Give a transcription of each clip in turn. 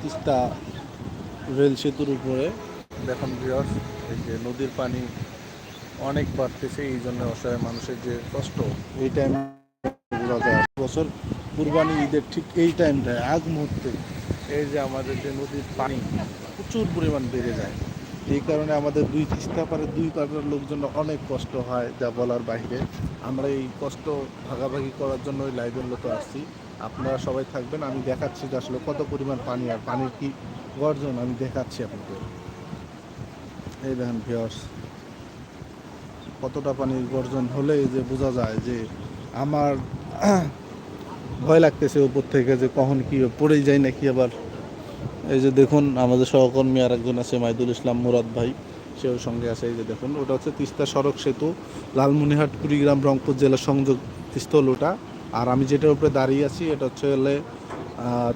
Teesta rail সেতুর উপরে। দেখুন ভিউয়ার্স এই যে নদীর পানি অনেক বাড়তেছে, এই জন্য অসহায় মানুষের যে কষ্ট, এই টাইম বছর কুরবানি ঈদের ঠিক এই টাইমটায় আগ মুহূর্তে এই যে আমাদের যে নদীর পানি প্রচুর পরিমাণ বেড়ে যায়। এই কারণে আমাদের দুই তিস্তা পারে দুই পাড়ের লোকজন অনেক কষ্ট হয়, যা বলার বাইরে। আমরা এই কষ্ট ভাগাভাগি করার জন্য ওই লাইভের মতো আসছি। আপনারা সবাই থাকবেন, আমি দেখাচ্ছি যে আসলে কত পরিমাণ পানি আর পানির কি গর্জন, আমি দেখাচ্ছি আপনাদের। এই দেখেন ভিওর্স কতটা পানির গর্জন হলে যে বোঝা যায় যে আমার ভয় লাগতেছে উপর থেকে যে কখন কি পড়েই যায় নাকি আবার। এই যে দেখুন, আমাদের সহকর্মী আর একজন আছে, মাইদুল ইসলাম মুরাদ ভাই, সেও সঙ্গে আছে। এই যে দেখুন, ওটা হচ্ছে তিস্তা সড়ক সেতু লালমনিহাট কুড়িগ্রাম, রংপুর জেলার সংযোগ স্থল ওটা। আর আমি যেটার উপরে দাঁড়িয়ে আছি, এটা হচ্ছে হলে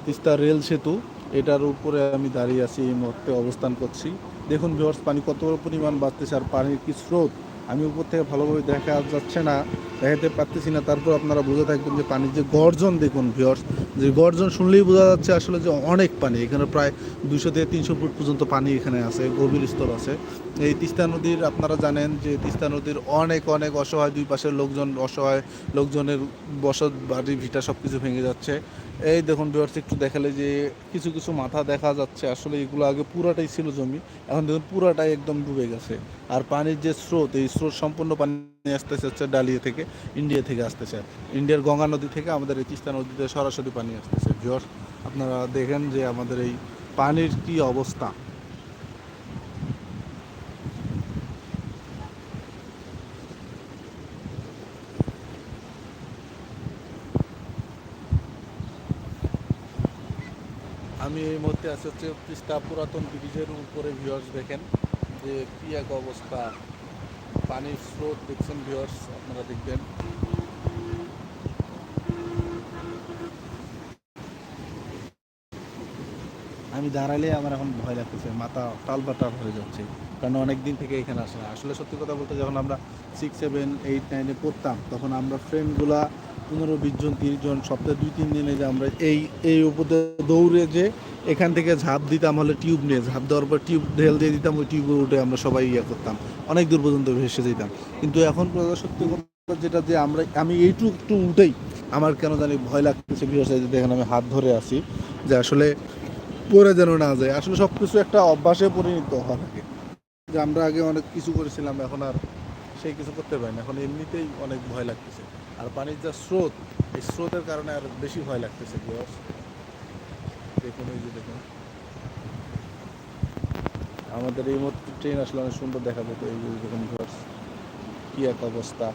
তিস্তা রেল সেতু। এটার উপরে আমি দাঁড়িয়ে আছি, এই মুহূর্তে অবস্থান করছি। দেখুন ভিওর্স পানি কত পরিমাণ বাড়তেছে আর পানির কি স্রোত? আমি উপর থেকে ভালোভাবে দেখা যাচ্ছে না। দেখাতে পারতেছি না। তারপর আপনারা বুঝে থাকবেন যে পানির যে গর্জন, দেখুন ভিওর্স যে গর্জন শুনলেই বোঝা যাচ্ছে আসলে যে অনেক পানি। এখানে প্রায় দুশো থেকে তিনশো ফুট পর্যন্ত পানি এখানে আছে, গভীর স্তর আছে। এই তিস্তা নদীর, আপনারা জানেন যে তিস্তা নদীর অনেক অনেক অসহায়, দুই পাশের লোকজন অসহায়, লোকজনের বসত, বাড়ি, ভিটা সব কিছু ভেঙে যাচ্ছে। এই দেখুন ভিউয়ার্স একটু দেখালে যে কিছু কিছু মাথা দেখা যাচ্ছে। আসলে এগুলো আগে পুরাটাই ছিল জমি, এখন দেখুন পুরাটাই একদম ডুবে গেছে। আর পানির যে স্রোত, এই স্রোত সম্পূর্ণ পানি আসতে হচ্ছে ডালিয়ে থেকে। ইন্ডিয়া থেকে আসতেছে। ইন্ডিয়ার গঙ্গা নদী থেকে আমাদের এই তিস্তা নদীতে সরাসরি পানি আসতেছে। ভিউয়ার্স আপনারা দেখেন যে আমাদের এই পানির কি অবস্থা। আমি এই মুহূর্তে আছি হচ্ছে তিস্তা পুরাতন ব্রিজের উপরে ভিউয়ার্স দেখেন যে কি এক অবস্থা। পানির স্রোত দেখছেন ভিউয়ার্স আপনারা দেখবেন। আমি দাঁড়ালে আমার এখন ভয় লাগতেছে, মাথা টালবাটাল হয়ে যাচ্ছে, কারণ অনেক দিন থেকে এখানে আসে না আসলে সত্যি কথা বলতে যখন আমরা সিক্স সেভেন এইট নাইনে পড়তাম, তখন আমরা ফ্রেন্ডগুলা পনেরো, বিশ জন, তিরিশ জন, সপ্তাহে দুই, তিন দিনে যে আমরা এই এই উপরে দৌড়ে যে এখান থেকে ঝাঁপ দিতাম হলে টিউব নিয়ে, ঝাঁপ দেওয়ার পর টিউব, ঢেল দিয়ে দিতাম, ওই টিউবে উঠে আমরা সবাই ইয়ে করতাম। অনেক দূর পর্যন্ত ভেসে যেতাম। কিন্তু এখন সত্যি যেটা যে আমরা, আমি এইটুকু একটু উঠেই আমার কেন জানি ভয় লাগতেছে বিশেষ দেখেন আমি হাত ধরে আছি, যে আসলে পরে যেন না যায়। আসলে সব কিছু একটা অভ্যাসে পরিণত হওয়া থাকে যে আমরা আগে অনেক কিছু করেছিলাম, এখন আর সেই কিছু করতে পারি না। এখন এমনিতেই অনেক ভয় লাগতেছে। আর পানির যা স্রোত, এই স্রোতের কারণে আর বেশি ভয় লাগতেছে দেখুন এই যে দেখুন। আমাদের এই মতো ট্রেন আসলে অনেক সুন্দর দেখা যেত এই যে দেখুন ভিউয়ার্স কি এক অবস্থা।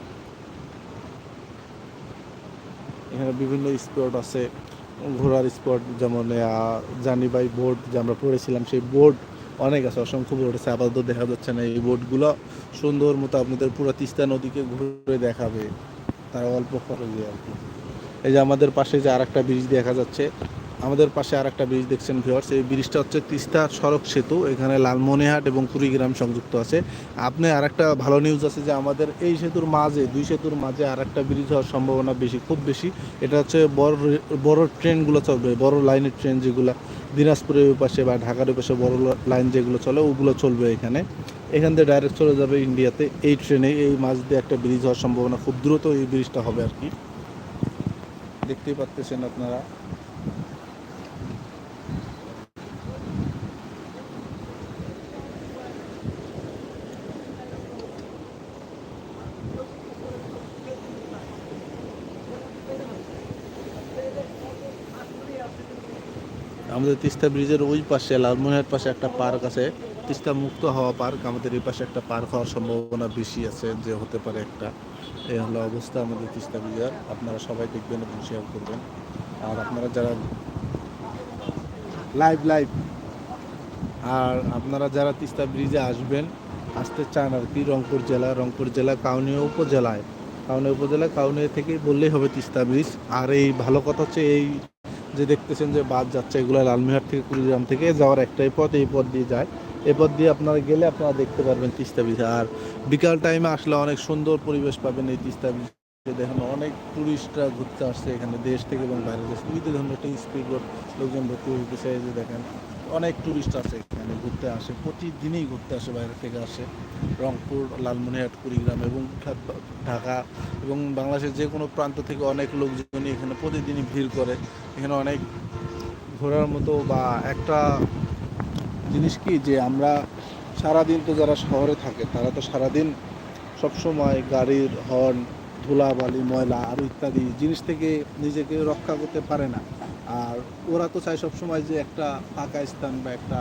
এখানে বিভিন্ন স্পট আছে, ঘোরার স্পট যেমন জানিবাই বোর্ড যে আমরা পড়েছিলাম, সেই বোর্ড অনেক আছে, অসংখ্য বোর্ড আছে। আপাতত দেখা যাচ্ছে না এই বোর্ডগুলো সুন্দর মতো আপনাদের পুরো তিস্তা নদীকে ঘুরে দেখাবে। তারা অল্প খরচে আর কি। এই যে আমাদের পাশে যে আরেকটা ব্রিজ দেখা যাচ্ছে আমাদের পাশে আরেকটা ব্রিজ দেখছেন ভিওর্স এই ব্রিজটা হচ্ছে তিস্তা সড়ক সেতু, এখানে লালমনিহাট এবং কুড়িগ্রাম সংযুক্ত আছে। আপনি আর একটা ভালো নিউজ আছে যে আমাদের এই সেতুর মাঝে, দুই সেতুর মাঝে আরেকটা ব্রিজ হওয়ার সম্ভাবনা বেশি, খুব বেশি। এটা হচ্ছে বড় বড় ট্রেনগুলো চলবে, বড় লাইনের ট্রেন যেগুলো দিনাজপুরের পাশে বা ঢাকার পাশে বড় লাইন যেগুলো চলে, ওগুলো চলবে এখানে। এখান থেকে ডাইরেক্ট চলে যাবে ইন্ডিয়াতে। এই ট্রেনে এই মাঝ দিয়ে একটা ব্রিজ হওয়ার সম্ভাবনা খুব দ্রুত এই ব্রিজটা হবে আর কি। দেখতেই পাচ্ছেন আপনারা। আমাদের তিস্তা ব্রিজের ওই পাশে লালমনিহাট পাশে একটা পার্ক আছে। তিস্তা মুক্ত হওয়া পার্ক, আমাদের এই পাশে একটা পার্ক হওয়ার সম্ভাবনা বেশি আছে যে হতে পারে একটা। এই হলো অবস্থা আমাদের তিস্তা ব্রিজের। আপনারা সবাই দেখবেন এবং শেয়ার করবেন। আর আপনারা যারা লাইভ লাইভ আর আপনারা যারা তিস্তা ব্রিজে আসবেন, আসতে চান আর কি রংপুর জেলা রংপুর জেলা কাউনিয়া উপজেলায়। কাউনিয়া উপজেলা, কাউনিয়া থেকেই বললেই হবে তিস্তা ব্রিজ। আর এই ভালো কথা হচ্ছে এই যে দেখতেছেন যে বাস যাচ্ছে এগুলো লালমিহাট থেকে কুড়িগ্রাম থেকে, যাওয়ার একটাই পথ, এই পথ দিয়ে যায়। এ পথ দিয়ে আপনারা গেলে আপনারা দেখতে পারবেন তিস্তা ব্রিজ আর বিকাল টাইমে আসলে অনেক সুন্দর পরিবেশ পাবেন এই তিস্তা ব্রিজ দেখেন অনেক টুরিস্টরা ঘুরতে আসছে এখানে, দেশ থেকে এবং বাইরে দেশ। থেকে ধরনের স্পিড বোট লোকজন ভর্তি হইতেছে, এই যে দেখেন। অনেক টুরিস্ট আছে এখানে, ঘুরতে আসে। প্রতিদিনই ঘুরতে আসে, বাইরে থেকে আসে। রংপুর, লালমনিরহাট, কুড়িগ্রাম এবং ঢাকা এবং বাংলাদেশের যে কোনো প্রান্ত থেকে অনেক লোকজনই এখানে প্রতিদিনই ভিড় করে। এখানে অনেক ঘোরার মতো বা একটা জিনিস কি যে আমরা সারাদিন তো যারা শহরে থাকে, তারা তো সারাদিন সবসময় গাড়ির হর্ন, ধুলাবালি, ময়লা আরও ইত্যাদি জিনিস থেকে নিজেকে রক্ষা করতে পারে না। আর ওরা তো চায় সবসময় যে একটা ফাঁকা স্থান বা একটা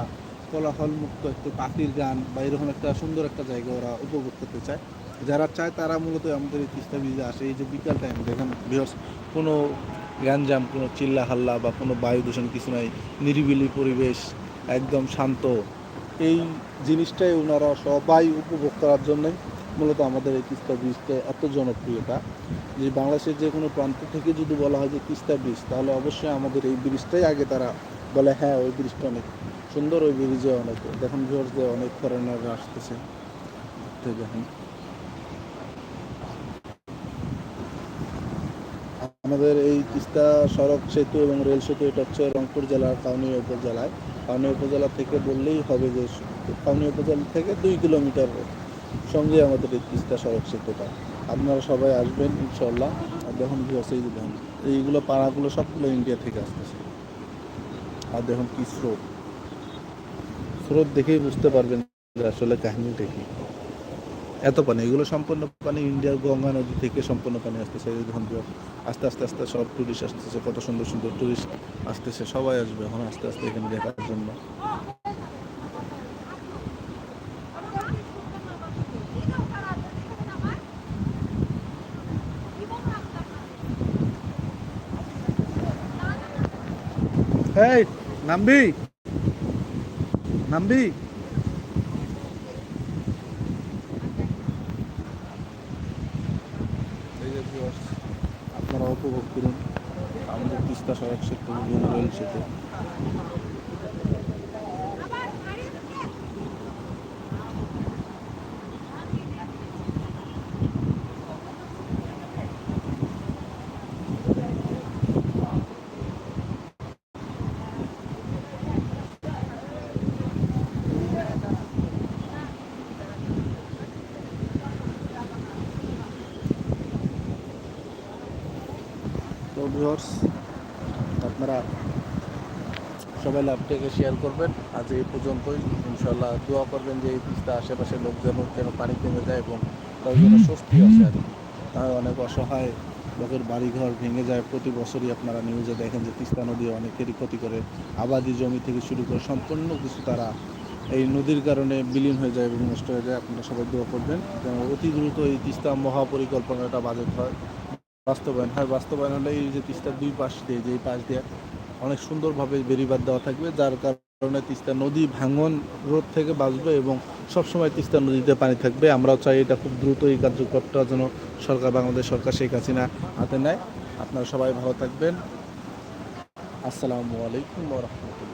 কোলাহল মুক্ত একটু পাখির গান বা এরকম একটা সুন্দর একটা জায়গা ওরা উপভোগ করতে চায়। যারা চায় তারা মূলত আমাদের এই তিস্তা ব্রিজে আসে। এই যে বিকাল টাইম দেখেন বিহস কোনো গ্যাঞ্জাম, কোনো চিল্লা হাল্লা বা কোনো বায়ু দূষণ কিছু নাই, নিরিবিলি পরিবেশ, একদম শান্ত। এই জিনিসটাই ওনারা সবাই উপভোগ করার জন্যই মূলত আমাদের এই তিস্তা ব্রিজটা এত জনপ্রিয়তা যে বাংলাদেশের যে কোনো প্রান্ত থেকে যদি বলা হয় যে তিস্তা ব্রিজ, তাহলে অবশ্যই আমাদের এই ব্রিজটাই আগে তারা বলে হ্যাঁ ওই ব্রিজটা অনেক সুন্দর, ওই ব্রিজে অনেক দেখুন ভিউয়ার্স যে অনেক ফরেনাররা আসতেছে দেখুন। আমাদের এই তিস্তা সড়ক সেতু এবং রেল সেতু, এটা হচ্ছে রংপুর জেলার কাউনিয়া উপজেলায়। কাউনিয়া উপজেলা থেকে বললেই হবে যে কাউনিয়া উপজেলা থেকে দুই কিলোমিটার সঙ্গে আমাদের এই তিস্তা সড়ক সেতুটা। আপনারা সবাই আসবেন ইনশাল্লাহ আর দেখুন যে দেখুন। এইগুলো পাড়াগুলো সবগুলো ইন্ডিয়া থেকে আসতেছে। আর দেখুন কি স্রোত। স্রোত দেখেই বুঝতে পারবেন আসলে কাহিনীটা কি। এত পানি, এগুলো সম্পূর্ণ পানি ইন্ডিয়ার গঙ্গা নদী থেকে সম্পূর্ণ পানি আসতেছে। দেখুন, আস্তে আস্তে আস্তে সব টুরিস্ট আসতেছে। কত সুন্দর সুন্দর টুরিস্ট আসতেছে। সবাই আসবে এখন আস্তে আস্তে এখানে দেখার জন্য। এই নামবি। নামবি। আপনারা উপভোগ করুন। আমাদের তিস্তা সড়ক সেতু রেল সেতু। ভিউয়ার্স আপনারা সবাই লাভ লাভটাকে শেয়ার করবেন। আজ এই পর্যন্তই। ইনশাল্লাহ দোয়া করবেন যে এই তিস্তা আশেপাশে লোক যেন যেন পানি কমে যায় এবং তার জন্য স্বস্তি আসে। আর কি তাই অনেক অসহায় লোকের বাড়িঘর ভেঙে যায়। প্রতি বছরই আপনারা নিউজে দেখেন যে তিস্তা নদী অনেকেরই ক্ষতি করে। আবাদি জমি থেকে শুরু করে সম্পূর্ণ কিছু তারা এই নদীর কারণে বিলীন হয়ে যায় এবং নষ্ট হয়ে যায়। আপনারা সবাই দোয়া করবেন যেন অতি দ্রুত এই তিস্তা মহাপরিকল্পনাটা বাজেট হয়। বাস্তবায়ন হয়। বাস্তবায়ন হলে এই যে তিস্তার দুই পাশ দিয়ে, যে পাশ দিয়ে অনেক সুন্দরভাবে বেরিবাদ দেওয়া থাকবে, যার কারণে তিস্তা নদী ভাঙন রোধ থেকে বাঁচবে এবং সবসময় তিস্তা নদীতে পানি থাকবে। আমরাও চাই এটা খুব দ্রুত এই কার্যক্রমটা যেন সরকার, বাংলাদেশ সরকার শেখ হাসিনা হাতে নেয়। আপনারা সবাই ভালো থাকবেন। আসসালামু আলাইকুম রহমতুল্লাহ।